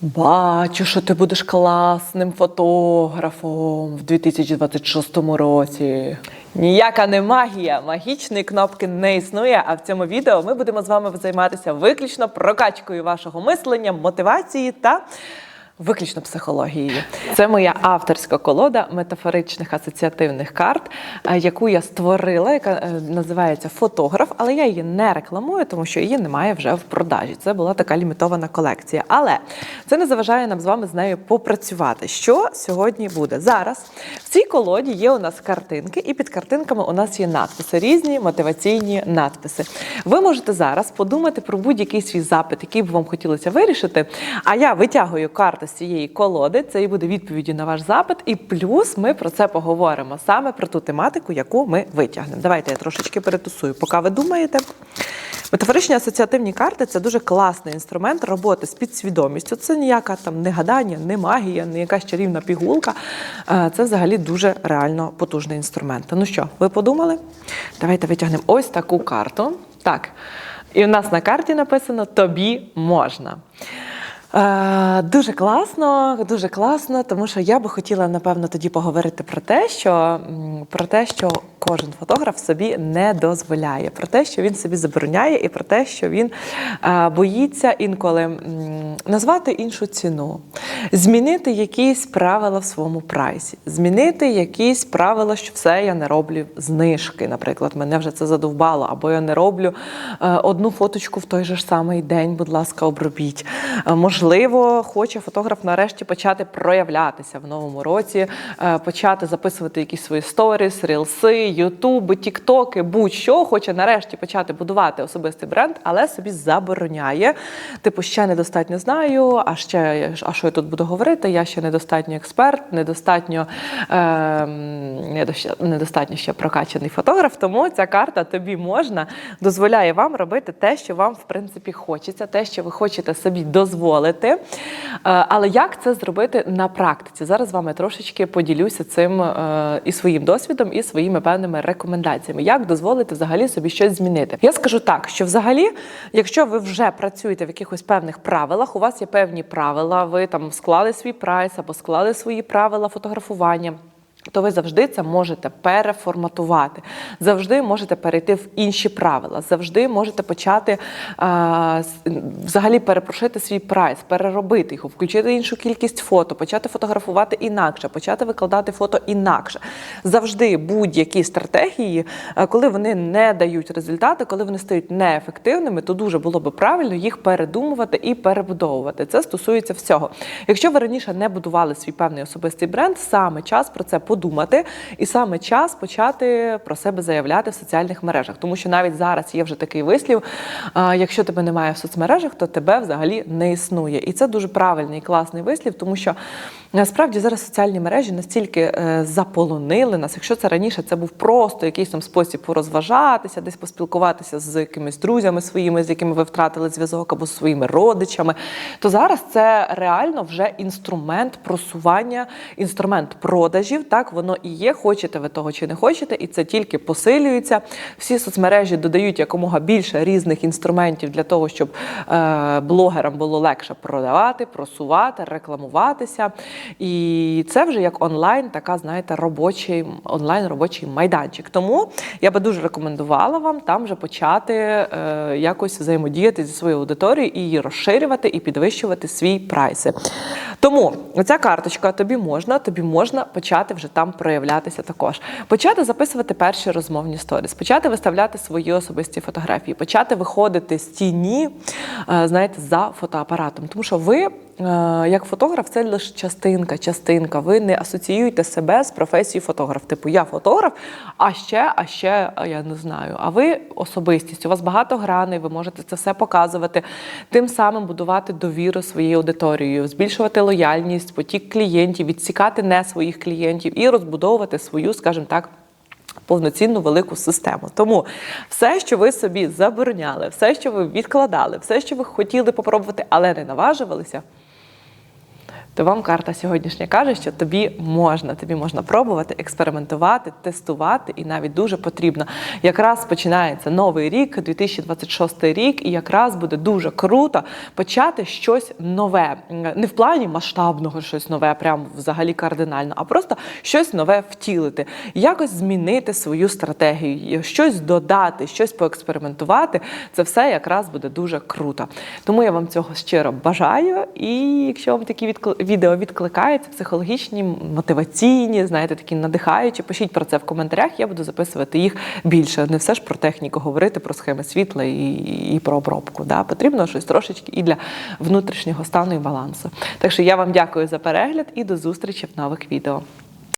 Бачу, що ти будеш класним фотографом в 2026 році. Ніяка не магія, магічної кнопки не існує. А в цьому відео ми будемо з вами займатися виключно прокачкою вашого мислення, мотивації та виключно психологією. Це моя авторська колода метафоричних асоціативних карт, е, яку я створила, яка е, називається Фотограф, але я її не рекламую, тому що її немає вже в продажі. Це була така лімітована колекція. Але це не заважає нам з вами з нею попрацювати. Що сьогодні буде? Зараз цій колоді є у нас картинки, і під картинками у нас є надписи, різні мотиваційні надписи. Ви можете зараз подумати про будь-який свій запит, який б вам хотілося вирішити. А я витягую карти з цієї колоди. Це і буде відповіді на ваш запит. І плюс ми про це поговоримо саме про ту тематику, яку ми витягнемо. Давайте я трошечки перетусую, поки ви думаєте. Метафоричні асоціативні карти це дуже класний інструмент роботи з підсвідомістю. Це ніяка там не гадання, не магія, не якась чарівна пігулка. Е, Це взагалі дуже реально потужний інструмент. Ну що, ви подумали? Давайте витягнемо ось таку карту. Так. І у нас на карті написано Тобі можна. Е, Дуже класно, дуже класно, тому що я би хотіла напевно тоді поговорити про те, що про те, що кожен фотограф собі не дозволяє, про те, що він собі забороняє, і про те, що він е, боїться інколи назвати іншу ціну, змінити якісь правила в своєму прайсі, змінити якісь правила, що все я не роблю знижки. Наприклад, мене вже це задовбало, або я не роблю е, одну фоточку в той же ж самий день, будь ласка, обробіть. Е, Можливо, хоче фотограф нарешті почати проявлятися в новому році, е, почати записувати якісь свої сторіс, рілси, ютуби, тіктоки, будь-що, хоче нарешті почати будувати особистий бренд, але собі забороняє. Типу, ще недостатньо знаю, а ще а що я тут буду говорити? Я ще недостатньо експерт, недостатньо, е, недостатньо ще прокачаний фотограф. Тому ця карта тобі можна дозволяє вам робити те, що вам в принципі хочеться, те, що ви хочете собі дозволити. Е, Але як це зробити на практиці? Зараз з вами трошечки поділюся цим е, і своїм досвідом, і своїми певними рекомендаціями, як дозволити взагалі собі щось змінити. Я скажу так, що взагалі, якщо ви вже працюєте в якихось певних правилах, у вас є певні правила, ви там склали свій прайс або склали свої правила фотографування. То ви завжди це можете переформатувати, завжди можете перейти в інші правила, завжди можете почати а, взагалі перепрошити свій прайс, переробити його, включити іншу кількість фото, почати фотографувати інакше, почати викладати фото інакше. Завжди будь-які стратегії, е, коли вони не дають результати, коли вони стають неефективними, то дуже було би правильно їх передумувати і перебудовувати. Це стосується всього. Якщо ви раніше не будували свій певний особистий бренд, саме час про це подумати, і саме час почати про себе заявляти в соціальних мережах. Тому що навіть зараз є вже такий вислів: якщо тебе немає в соцмережах, то тебе взагалі не існує. І це дуже правильний і класний вислів, тому що насправді зараз соціальні мережі настільки е, заполонили нас. Якщо це раніше це був просто якийсь там спосіб порозважатися, десь поспілкуватися з якимись друзями своїми, з якими ви втратили зв'язок, або з своїми родичами, то зараз це реально вже інструмент просування, інструмент продажів. Так воно і є. Хочете ви того чи не хочете, і це тільки посилюється. Всі соцмережі додають якомога більше різних інструментів для того, щоб е, блогерам було легше продавати, просувати, рекламуватися. І це вже як онлайн, така знаєте, робочий онлайн робочий майданчик. Тому я би дуже рекомендувала вам там вже почати е, якось взаємодіяти зі своєю аудиторією і її розширювати і підвищувати свій прайси. Тому ця карточка тобі можна, тобі можна почати вже там проявлятися також. Почати записувати перші розмовні сторіс, почати виставляти свої особисті фотографії, почати виходити з тіні, знаєте, за фотоапаратом. Тому що ви, е, як фотограф, це лише частинка, частинка. Ви не асоціюєте себе з професією фотограф. Типу, я фотограф, а ще, а ще я не знаю. А ви особистість, у вас багато граней, ви можете це все показувати, тим самим будувати довіру своєю аудиторією, збільшувати лояльність, потік клієнтів, відсікати не своїх клієнтів і розбудовувати свою, скажімо так. Повноцінну велику систему. Тому все, що ви собі забороняли, все, що ви відкладали, все, що ви хотіли попробувати, але не наважувалися, то вам карта сьогоднішня каже, що тобі можна, тобі можна пробувати, експериментувати, тестувати, і навіть дуже потрібно. Якраз починається новий рік, 2026 рік, і якраз буде дуже круто почати щось нове. Не в плані масштабного щось нове, прям взагалі кардинально, а просто щось нове втілити, якось змінити свою стратегію, щось додати, щось поекспериментувати. Це все якраз буде дуже круто. Тому я вам цього щиро бажаю. І якщо вам такі відкли- відео відкликаються, психологічні, мотиваційні, знаєте, такі надихаючі, пишіть про це в коментарях. Я буду записувати їх більше. Не все ж про техніку говорити, про схеми світла і, і про обробку. Да? Потрібно щось трошечки і для внутрішнього стану і балансу. Так що я вам дякую за перегляд і до зустрічі в нових відео.